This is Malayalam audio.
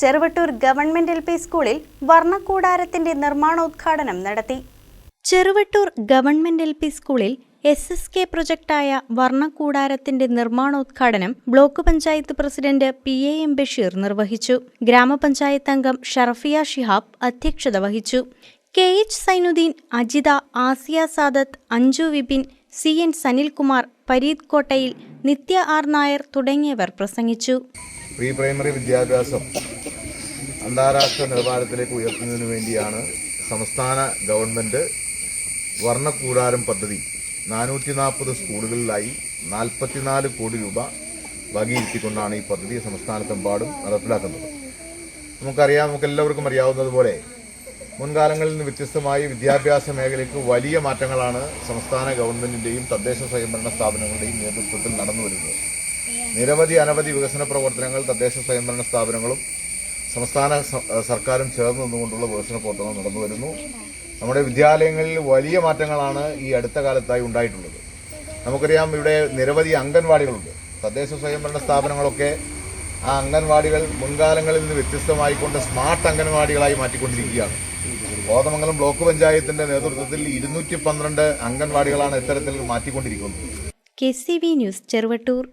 ചെറുവട്ടൂർ ഗവൺമെന്റ് എൽ പി സ്കൂളിൽ വർണക്കൂടാരത്തിന്റെ നിർമ്മാണോദ്ഘാടനം നടത്തി. ചെറുവട്ടൂർ ഗവൺമെന്റ് എൽ പി സ്കൂളിൽ എസ് എസ് കെ പ്രൊജക്ടായ വർണക്കൂടാരത്തിന്റെ നിർമ്മാണോദ്ഘാടനം block panchayat president P A M Basheer നിർവഹിച്ചു. ഗ്രാമപഞ്ചായത്ത് അംഗം ഷറഫിയ ഷിഹാബ് അധ്യക്ഷത വഹിച്ചു. K H Sainudheen Ajitha Asiya Sadath Anju Vipin C N Sanilkumar Pareeth Kottayil Nithya R Nair തുടങ്ങിയവർ പ്രസംഗിച്ചു. പ്രീ പ്രൈമറി വിദ്യാഭ്യാസം അന്താരാഷ്ട്ര നിലവാരത്തിലേക്ക് ഉയർത്തുന്നതിനു വേണ്ടിയാണ് സംസ്ഥാന ഗവൺമെന്റ് വർണക്കൂടാരം പദ്ധതി നാനൂറ്റി നാൽപ്പത് സ്കൂളുകളിലായി നാൽപ്പത്തിനാല് കോടി രൂപ വകയിരുത്തിക്കൊണ്ടാണ് ഈ പദ്ധതി സംസ്ഥാനത്തെമ്പാടും നടപ്പിലാക്കുന്നത്. നമുക്കറിയാം നമുക്ക് എല്ലാവർക്കും അറിയാവുന്നതുപോലെ മുൻകാലങ്ങളിൽ നിന്ന് വ്യത്യസ്തമായി വിദ്യാഭ്യാസ മേഖലയ്ക്ക് വലിയ മാറ്റങ്ങളാണ് സംസ്ഥാന ഗവൺമെന്റിന്റെയും തദ്ദേശ സ്വയംഭരണ സ്ഥാപനങ്ങളുടെയും നേതൃത്വത്തിൽ നടന്നു വരുന്നത് നിരവധി അനവധി വികസന പ്രവർത്തനങ്ങൾ തദ്ദേശ സ്വയംഭരണ സ്ഥാപനങ്ങളും സംസ്ഥാന സർക്കാരും ചേർന്ന് നിന്നുകൊണ്ടുള്ള വികസന പ്രവർത്തനങ്ങൾ നടന്നു വരുന്നു. നമ്മുടെ വിദ്യാലയങ്ങളിൽ വലിയ മാറ്റങ്ങളാണ് ഈ അടുത്ത കാലത്തായി ഉണ്ടായിട്ടുള്ളത്. നമുക്കറിയാം ഇവിടെ നിരവധി അംഗൻവാടികളുണ്ട്. തദ്ദേശ സ്വയംഭരണ സ്ഥാപനങ്ങളൊക്കെ ആ അംഗൻവാടികൾ മുൻകാലങ്ങളിൽ നിന്ന് വ്യത്യസ്തമായിക്കൊണ്ട് സ്മാർട്ട് അംഗൻവാടികളായി മാറ്റിക്കൊണ്ടിരിക്കുകയാണ്. കോതമംഗലം ബ്ലോക്ക് പഞ്ചായത്തിന്റെ നേതൃത്വത്തിൽ ഇരുന്നൂറ്റി പന്ത്രണ്ട് അംഗൻവാടികളാണ് ഇത്തരത്തിൽ മാറ്റിക്കൊണ്ടിരിക്കുന്നത്. K C B news Cheruvattoor.